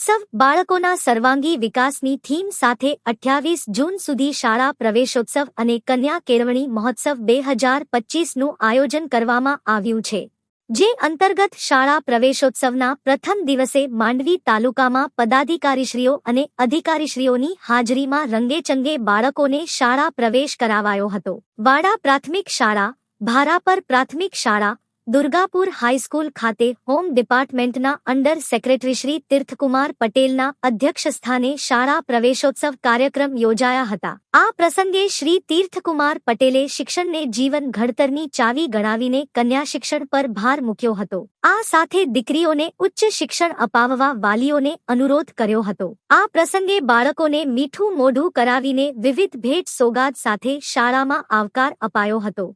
ઉત્સવ બાળકોના સર્વાંગી વિકાસની થીમ સાથે અઠ્યાવીસ જૂન સુધી શાળા પ્રવેશોત્સવ અને કન્યા કેળવણી મહોત્સવ બે હજાર પચીસનું આયોજન કરવામાં આવ્યું છે. જે અંતર્ગત શાળા પ્રવેશોત્સવના પ્રથમ દિવસે માંડવી તાલુકામાં પદાધિકારીશ્રીઓ અને અધિકારીશ્રીઓની હાજરીમાં રંગેચંગે બાળકોને શાળા પ્રવેશ કરાવાયો હતો. વાડા પ્રાથમિક શાળા, ભારાપર પ્રાથમિક શાળા દુર્ગાપુર હાઈસ્કૂલ ખાતે હોમ ડિપાર્ટમેન્ટના અંડર સેક્રેટરી શ્રી તીર્થકુમાર પટેલના અધ્યક્ષસ્થાને શાળા પ્રવેશોત્સવ કાર્યક્રમ યોજાયા હતા. આ પ્રસંગે શ્રી તીર્થકુમાર પટેલે શિક્ષણને જીવન ઘડતરની ચાવી ગણાવીને કન્યા શિક્ષણ પર ભાર મૂક્યો હતો. આ સાથે દીકરીઓને ઉચ્ચ શિક્ષણ અપાવવા વાલીઓને અનુરોધ કર્યો હતો. આ પ્રસંગે બાળકોને મીઠું મોઢું કરાવીને વિવિધ ભેટ સોગાદ સાથે શાળામાં આવકાર અપાયો હતો.